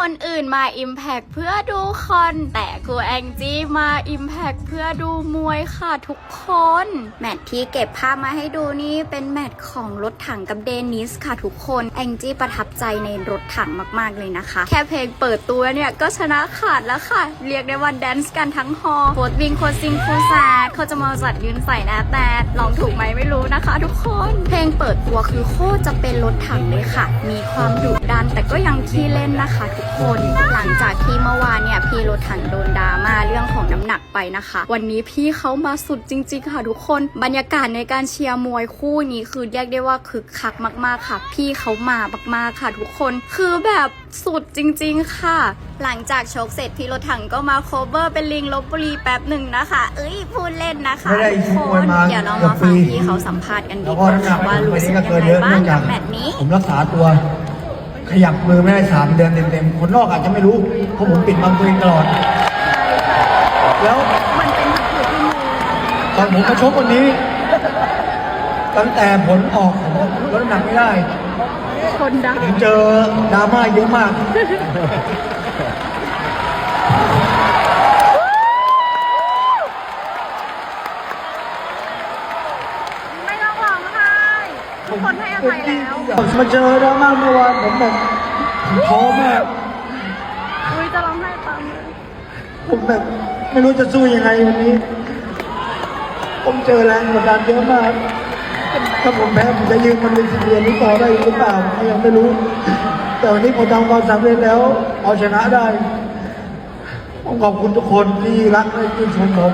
คนอื่นมา Impact เพื่อดูคอน แต่ครูแองจี้มา Impact เพื่อดูมวยค่ะทุกคน แมตช์ที่เก็บภาพมาให้ดูนี่เป็นแมตช์ของรถถังกับเดนิสค่ะทุกคนแองจี้ประทับใจในรถถังมากๆเลยนะคะ แค่เพลงเปิดตัวเนี่ยก็ชนะขาดแล้วค่ะ เรียกได้ว่าแดนซ์กันทั้งฮอล์โคดวิงโคดซิงโคแซดเขาจะมาจัดยืนใส่นะแต่ลองถูกไหมไม่รู้นะคะ ทุกคน เพลงเปิดตัวคือโคตรจะเป็นรถถังเลยค่ะ มีความดุดันแต่ก็ยังขี้เล่นนะคะทุกคนหลังจากที่เมื่อวานเนี่ยพี่รถถังโดนดราม่าเรื่องของน้ำหนักไปนะคะ วันนี้พี่เขามาสุดจริง ๆ ค่ะทุกคนบรรยากาศในการเชียร์มวยคู่นี้คือเรียกได้ว่าคึกคักมาก ๆค่ะ พี่เขามามากๆค่ะทุกคนคือแบบสุดจริง ๆ ค่ะ หลังจากชกเสร็จพี่รถถังก็มาโคเวอร์เป็นลิงลบบุรีแป๊บหนึ่งนะคะ เอ้ยพูดเล่นนะคะไม่ได้ทุกคมวยนมาเดี๋ยวเรามาฟังพี่เขาสัมภาษณ์กันดีแล้วกก็ว่าน้ำหนัค่ะกว่ารู้วันสึนี้กก็ยังเกินไงเยอะบ้าเนื่งองจากักบแมตช์นี้ผมรักษาตัว ขยับมือไม่ได้สามเดือนเต็มๆคนนอกอาจจะไม่รู้เพราะผมปิดบังตัวเองตลอด แล้วมันเป็นผักผืดที่มือตอนผมมาชกวันนี้ ตั้งแต่ผลออกผมลดน้ำหนักไม่ได้คนดัง ผมเจอดราม่าเยอะมาก ไม่ต้องร้องไห้ ทุกคนให้อภัยแล้วมาเจอดราม่าเมื่อวานผมแบบผมท้อมากอุ้ยจะร้องไห้ตามเลยผมแบบไม่รู้จะสู้ยังไงวันนี้ ผมเจอแรงกดดันเยอะมาก ถ้าผมแพ้ผมจะยืนมันเป็นสิบเดือนหรือเปล่าได้หรือเปล่าผมยังไม่รู้ แต่วันนี้ผมทำความสำเร็จแล้ว เอาชนะได้ผมขอบคุณทุกคนที่รักและชื่นชมผม